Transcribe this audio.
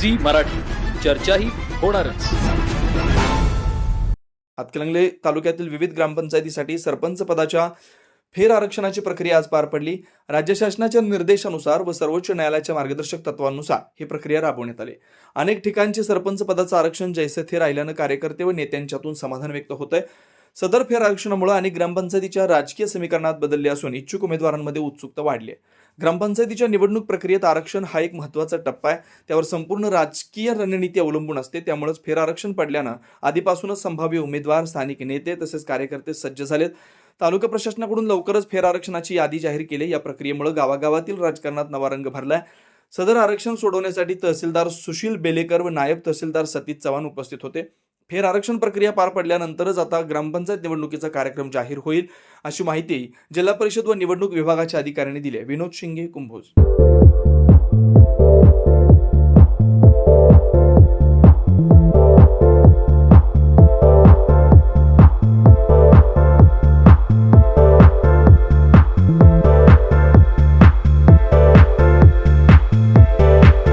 Zee Marathi. चर्चाही होणारच. हातकलंगले तालुक्यातील विविध ग्रामपंचायतीसाठी सरपंच पदाच्या फेर आरक्षणाची प्रक्रिया आज पार पडली. राज्य शासनाच्या निर्देशानुसार व सर्वोच्च न्यायालयाच्या मार्गदर्शक तत्वांनुसार ही प्रक्रिया राबवण्यात आली. अनेक ठिकाणचे सरपंच पदाचं आरक्षण जैसे थे राहिल्यानं कार्यकर्ते व नेत्यांच्यातून समाधान व्यक्त होत आहे सदर फेर आरक्षणामुळे अनेक ग्रामपंचायतीच्या राजकीय समीकरणात बदलले असून इच्छुक उमेदवारांमध्ये उत्सुकता वाढली आहे. ग्रामपंचायतीच्या निवडणूक प्रक्रियेत आरक्षण हा एक महत्त्वाचा टप्पा आहे. त्यावर संपूर्ण राजकीय रणनीती अवलंबून असते. त्यामुळेच फेर आरक्षण पडल्यानं आधीपासूनच संभाव्य उमेदवार स्थानिक नेते तसेच कार्यकर्ते सज्ज झालेत. तालुका प्रशासनाकडून लवकरच फेर आरक्षणाची यादी जाहीर केली या प्रक्रियेमुळे गावागावातील राजकारणात नवा रंग भरलाय. सदर आरक्षण सोडवण्यासाठी तहसीलदार सुशील बेलेकर व नायब तहसीलदार सतीश चव्हाण उपस्थित होते. फेर आरक्षण प्रक्रिया पार पडल्यानंतरच आता ग्रामपंचायत निवडणुकीचा कार्यक्रम जाहीर होईल अशी माहिती जिल्हा परिषद व निवडणूक विभागाच्या अधिकाऱ्यांनी दिली विनोद शिंगे कुंभोज.